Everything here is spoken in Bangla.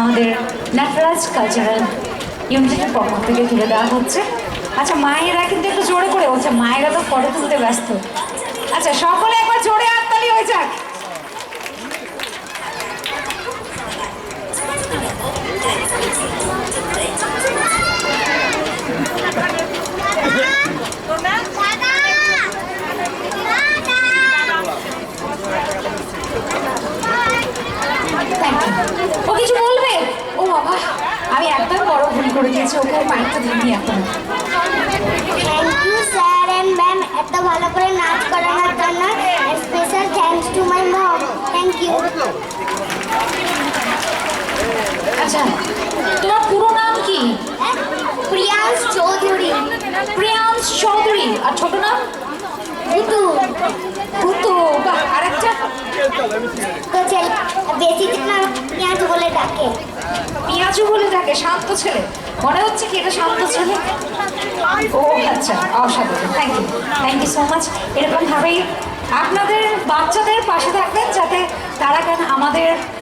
আমাদের ন্যাটরাজ কালচারাল ইউনিটের পক্ষ থেকে তুলে দেওয়া হচ্ছে। আচ্ছা মায়েরা কিন্তু একটু জোরে করে বলছে, মায়েরা তো ফটো তুলতে ব্যস্ত। আচ্ছা সকলে একবার জোরে হাততালি হয়ে যাক। ও কিছু ভুল করে দিয়েছি ওকে আর মাইকটা দিইনি এখন thank you sir and ma'am এত ভালো করে নাচ করানোর জন্য special thanks to my mom thank you আচ্ছা তোমার পুরো নাম কি? প্রিয়াংশ চৌধুরী। প্রিয়াংশ চৌধুরী। আর ছোট নাম? ভুতু। ভুতু বাহ আরেকটা? তো বেশি দিন বলে ডাকে। পিয়াজু বলে থাকে, শান্ত ছেলে। মনে হচ্ছে কি এটা শান্ত ছেলে? ও আচ্ছা অসাধারণ। Thank you thank you so much এরকমভাবেই আপনাদের বাচ্চাদের পাশে থাকবেন যাতে তারা কেন আমাদের